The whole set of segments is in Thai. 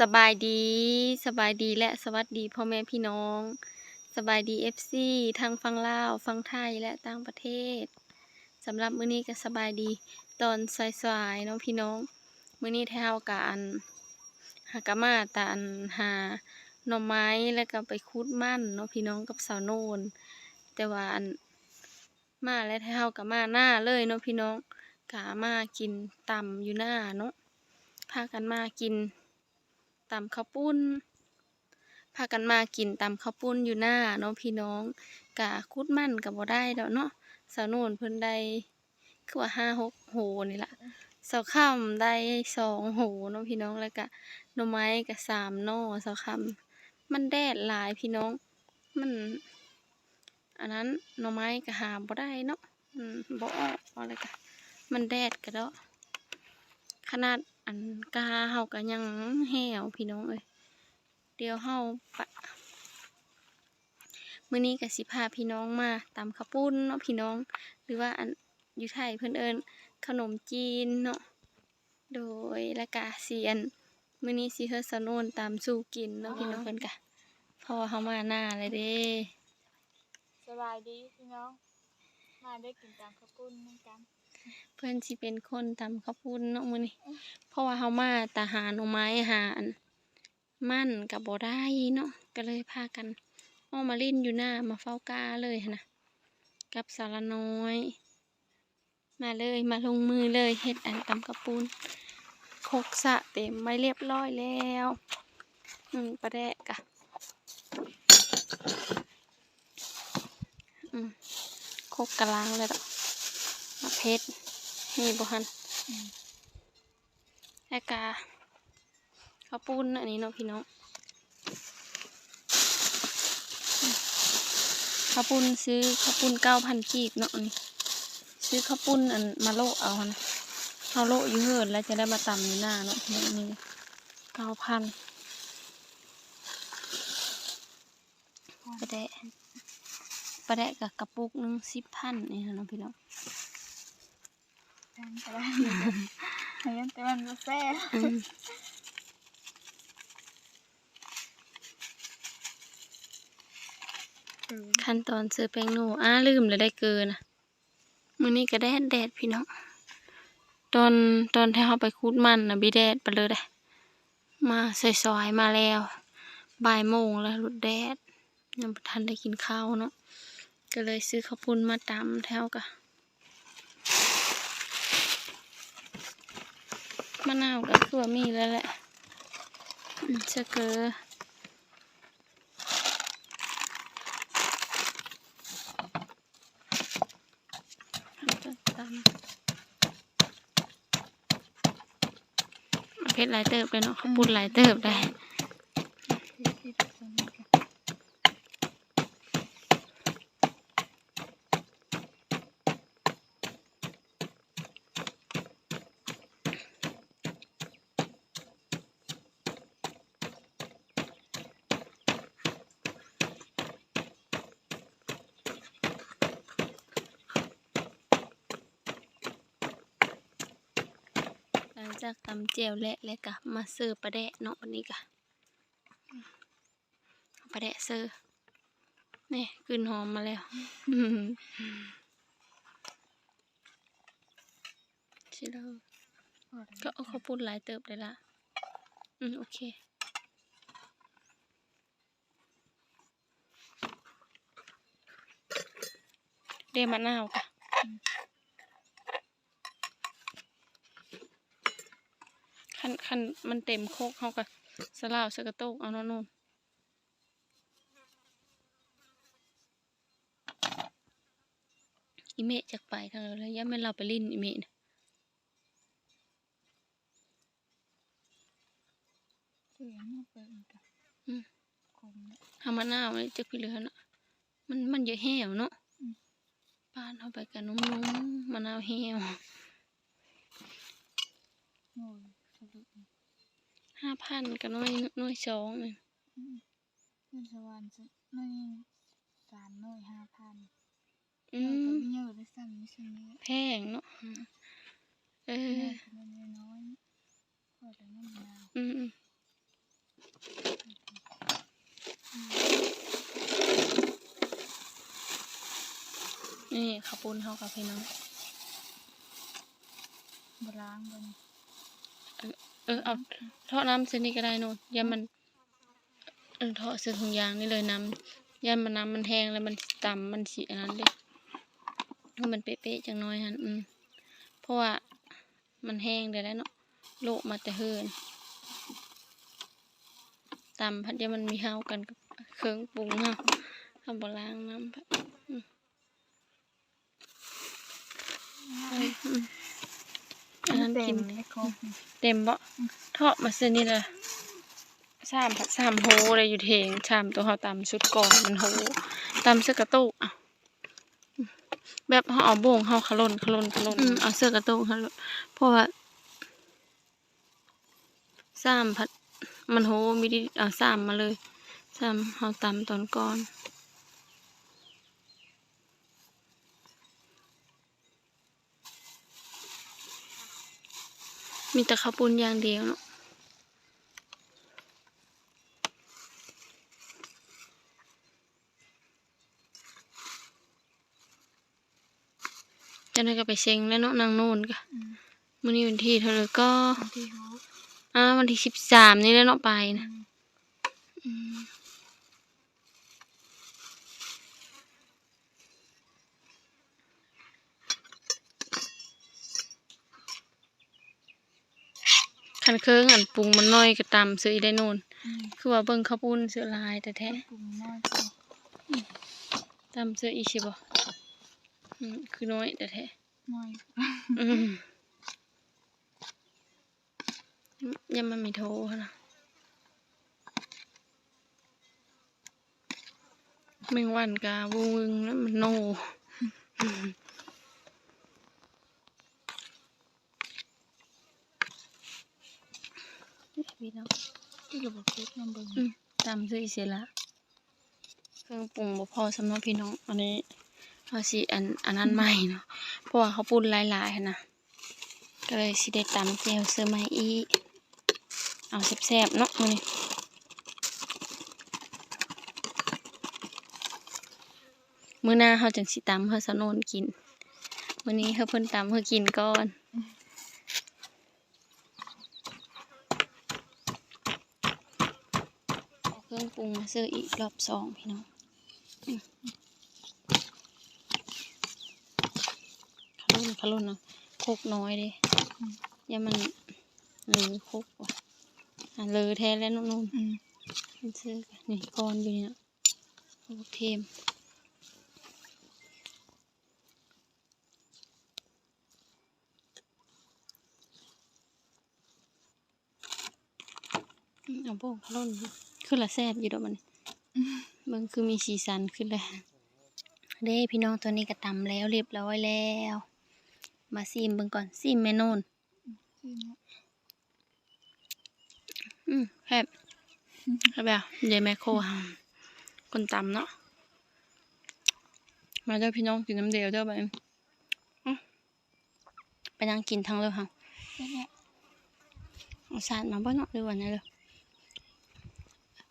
สบายดีสบายดีและสวัสดีพ่อแม่พี่น้อง สบายดีเอฟซีทางฟังลาวฟังไทยและต่างประเทศสำหรับมื้อนี้ก็สบายดีตอนสายๆน้องพี่น้องมื้อนี้แถวกอันหากมาตาอันหาหน่อไม้แล้วก็ไปคุดมั่นเนาะพี่น้องกับสาวโนนแต่ว่าอันมาแล้วแถวกะมาหน้าเลยเนาะพี่น้องกะมากินตำอยู่หน้าเนาะพากันมากิน ตำข้าวปุ้นพากันมากินตำข้าวปุ้นอยู่หน้าเนาะพี่น้องกะคุดมันกับบ่ได้ดอกเนาะสาวโน่นเพิ่นได้คือว่าห้าหกโหนี่ละสาวค่ำได้สองโหเนาะพี่น้องแล้วก็หน่อไม้ก็สามน่อสาวค่ำมันแดดหลายพี่น้อง มัน อันนั้นหน่อไม้ก็หาบ่ได้เนาะอืมบ่ออกอะไรก็มันแดดกะเนาะขนาด อันกาเฮาก็ยังแหวพี่น้องเอ้ยเดี๋ยวเฮาปะมื้อนี้ก็สิพาพี่น้องมาตำข้าวปุ้นเนาะพี่น้อง หรือว่าอันอยู่ไทยเพิ่นเอิ้นขนมจีนเนาะโดยละกะสิอันมื้อนี้สิเฮ็ดสนวนตามสู่กินเนาะพี่น้องเพิ่นกะพราะว่าเฮามาหน้าเลยเด้สบายดีพี่น้อง มาได้กินตามข้าวปุ้นเหมือนกัน เพิ่อนสิเป็นคนตำข้าวปุ้นเนาะมื้อนี้เพราะว่าเฮามาแตาหาหน่อไม้หาอันมันก็บ่ได้เนาะก็เลยพากันออมาลิ้นอยู่หน้ามาเฝ้ากาเลยนะกับสารน้อย มาเลยมาลงมือเลยเฮ็ดอันตำข้าวปุ้นโคกสะเต็มไว้เรียบร้อยแล้วอืมปลาแดกกะอืมโคกกระล้างเลยดอ เพชรนี่บ่ฮันแอกาข้าวปุ้นอันนี้เนาะพี่น้องข้าวปุ้นซื้อข้าวปุ้นเก้าพันกีบเนาะนนี้ซื้อข้าวปุ้นอันมาโลเอาหั่นะเอาโลอยู่เหินแล้วจะได้มาตำในหน้าเนาะพี่นี่เก้าพันประแดะประแดะกับกระปุกหนึงสิบพันนี่นะพี่น้อง แต่แต่ว่าแต่ยังแต่มันมาแซ่อืมขั้นตอนซื้อแป้งโน่อ้าลืมเลยได้เกินนะมือนี้ก็แดดแดดพี่น้องตอนตอนที่เขาไปคูดมันนะบีแดดไปเลยได้มาซอยๆมาแล้วบ่ายโมงแล้วหลุดแดดยังทันได้กินข้าวเนาะก็เลยซื้อข้าวปุ้นมาตำแถวกะ มะนาวกับถั่วมีแล้วแหละอืมจะเกอเพชรหลายเติบเลยเนาะข้าวปุ้นหลายเติบได้ ลังจากตำเจียวและแล้วก็มาเสิร์ฟปลาแดะเนาะวันนี้ก็ปลาแดะเสิร์ฟนี่กลิ่นหอมมาแล้วอืมชิเราก็เอาข้าวปุ้นหลายเติบเลยละอืมโอเคเดมะนาวค่ะ นคันมันเต็มโคกเขาก็สลาวสกกระโตกเอาเนาะนู่นอีเมะจากไปทางเลยย่าแม่นเราไปลิ้นอีเมะนะเสียงมันเป็นกันอืมคมเนี่ยทำมะนาวนี่จะพี่เหลือเนาะมันมันเยอะแห้วเนาะอืมบ้านเขาไปกันนุ่มๆมะนาวแห้วโอ้ยสะดุด ห้าพันกับน้อยน้อยสองนี่เงินสวรรค์น่อยสามน่อยห้าพันอืหน่อยก็มไม่เยอะเลยซ้ำไม่ใช่เนี้ยแพงเนาะเออมันน้อยพอแต่เงินยาวอืมนี่ข้าวปุ้นเฮากับพี่น้องบล้างบน เออเอาทอดน้ำเส้นนี้ก็ได้โน่นย่ามันเออทอเส้นถุงยางนี่เลยน้ำย่ามันน้ำมันแห้งแล้วมันต่ำมันสีอันนั้นเด้ให้มันเป๊ะๆจังน้อยฮันอืมเพราะว่ามันแห้งเดี๋ยวแล้วเนาะโลกมาแต่เฮินต่ำพัดเดี๋ยวมันมีเฮากันกับเครื่องปรุงเฮาทำบล้างน้ำพัดอืมอืม อันนั้นเต็กิมนไม่ครบเต็มบ่ทอดมาเส้นนี่ละสามผักสามโฮเลยอยู่เทงชามตัวเขาตำชุดก่อนมันโฮตำเสื้อกระตุกอะแบบเขาเอาโบ่งเขาขล่นขล่นขล่นเอาเสื้อกระตุกเขาเพราะว่าสามผัดมันโฮมีดิเอาสามมาเลยสามเขาตำตอนก่อน มีแต่ข้าวปุ้นอย่างเดียวเนาะจะได้ก็ไปเซ็งแล้วเนาะนางโน่นก็อืมมื้อนี้วันที่เท่าไหร่ก็วันที่หกอ่าวันที่สิบสามนี่แล้วเนาะไปนะอืม คันเคิงอันปรุงมันน้อยก็ตำซื้อได้โน่นอืมคือว่าเบิ่งข้าวปุ้นเสือลายแต่แท้กลุ่มน้อยก็ตำซื้ออีกใช่บ่อืมคือน้อยแต่แท้น้อยอืมยังมันมีโทรหั่นนะแมงวันกาวงวึงแล้วมันโนอืม พี่น้องที่ระบบเล็กน้ำเบิ่งตามซื้ออีเสร็จละเครื่องปรุงบ่พอสำหรับพี่น้อง อันนี้เอาสิอันอันนั้นใหม่เนาะเพราะว่าเขาปุ่นหลายๆนะก็เลยสิได้ตำแจ่วเสื้อม่อีเอาแซ่บๆเนาะมื้อนี้มื้อหน้าเขาจังสิตำเฮาสะโนนกินมื้อนี้เฮาเพิ่นตำเฮากินก่อน เอาเครื่องปรุงมาซื้ออีกรอบสองพี่น้องอืมขลุ่นขลุ่นเนาะโคกน้อยเด้อย่ามันเหลือโคกว่ะอะเหลือแท้แล้วนุ่นอืมๆมันซื้อกันนี่ก้อนอยู่เนี่ยโอเคมอืมเอาโป่งขลุ่น ขึ้นละแซ่บอยู่ดอกมันมันคือมีสีสันขึ้นเลยเด้พี่น้องตัวนี้ก็ตำแล้วเรียบร้อยแล้ว มาซีมเบิ่งก่อนซีมแม่โนนที่เนาะอืมแคบแคบแบบเยายแมคโครค่ะคนตำเนาะมาเด้อพี่น้องกินน้ำเดียวเด้อไปอื้อไปนั่งกินทั้งเลยค่ะแค่เนี้ยเอาสาดมาบ้านเนาะด้วยวันนี้เลย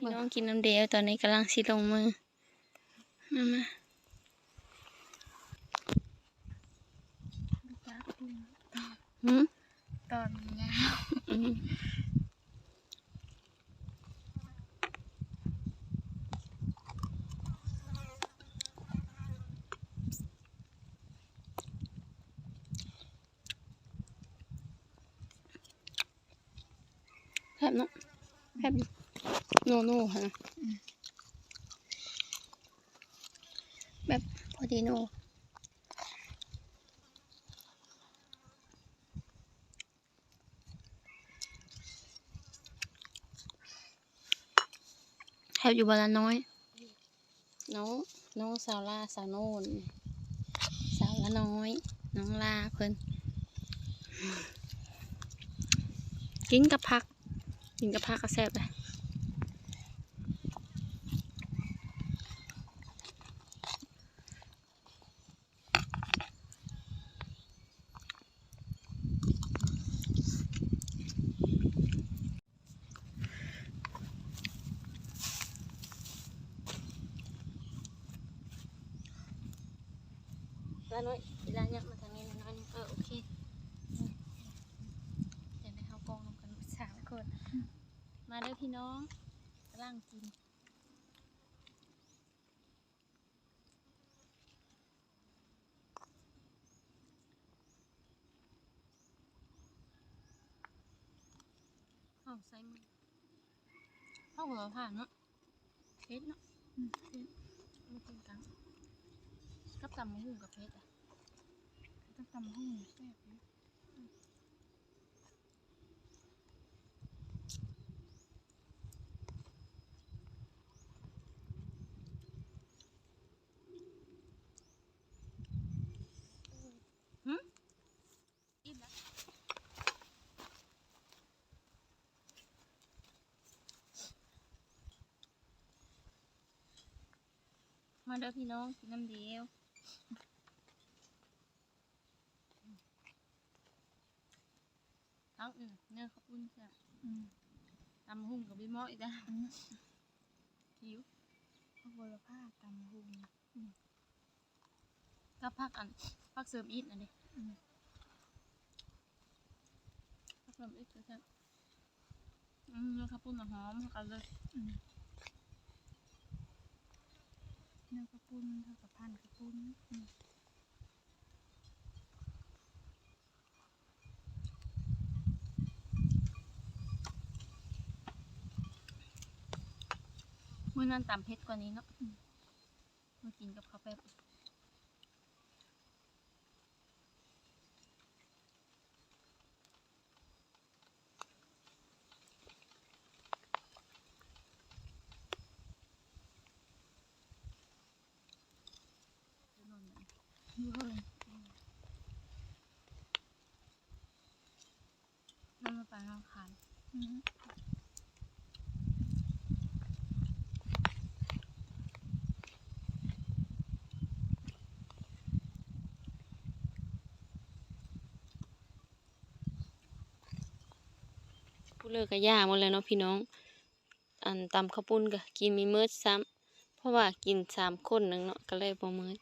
พี่น้องกินน้ำเดียวตอนนี้กำลังสิลงมือมามาจักเรื่องหืมตอนเนี้ยอืมแคบเนาะแคบ โนโน่ค่ะนะแบบพอดีโนแคบอยู่บาลาน้อย น้องน้องสาวลาสาวโน่นสาวละน้อย น้องลาเพิ่นกินกับผัก กินกับผักก็แซ่บเลย ละน้อยเวลายักมาทางนี้น้อยๆเออโอเคอืมเดี๋ยวได้เข้ากล้องนำกันสามคน มาเด้อพี่น้องกำลังกินเอาใส่มือเอาหัวผ่านเนาะเพชรเนาะอืมเพชรไม่เป็นกังกับตำมะฮุ่งกับเพชรอะ ต้องตำหุ่งแซ่บอยู่อิ่มแล้วมาเด้อพี่น้องกินน้ำเดียว อาอืมเนื้อข้าวปุ้นจ้ะอืมตำหุ่งกับบิมออีกนะอืม หิวพวกบัวละผ้าตำหุ่งก็พักอันพักเสริมอีกอันนี้อืม พักเสริมอีกก็จะอืมเนื้อข้าวปุ้นน่ะหอมเข้ากันเลยอืมเนื้อกระปุ้นเท่ากับพันกระปุ้นอืม นั้นตำเผ็ดกว่านี้เนาะมากินกับข้าวแป๊บนอนไหนอยู่เฮ้ยนั่งมาไปนอนคานอื ผู้เลิกก็ย่าหมดแล้วเนาะพี่น้อง อันตำข้าวปุ้นก็กินมีมื้อซ้ำเพราะว่ากินสามคนหนึ่งเนาะก็เลยบ่มื้อ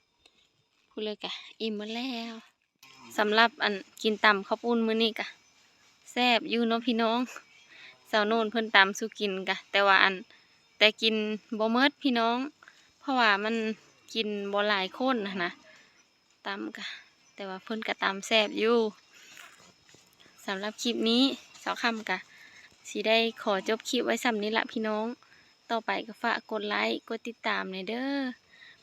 ผู้เลิกก็อิ่มหมดแล้วสำหรับอันกินตำข้าวปุ้นมื้อนี้ก็แซ่บอยู่เนาะพี่น้องสาวโน่นเพิ่นตำสู่กินกะ แต่ว่าอันแต่กินบ่หมดพี่น้อง เพราะว่ามันกินบ่หลายคนนะนะตำกะ แต่ว่าเพิ่นก็ตำแซ่บอยู่สำหรับคลิปนี้สาวคำกะ สิได้ขอจบคลิปไว้สำนี้ละพี่น้อง ต่อไปก็ฝากกดไลค์กดติดตามในอยเด้อ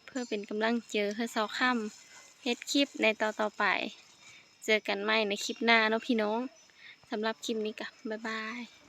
เพื่อเป็นกำลังเจอเพื่อซอค่ำเฮ็ดคลิปในต่อต่อไป เจอกันใหม่ในคลิปหน้าเนาะพี่น้องสำหรับคลิปนี้ก็บ๊ายบาย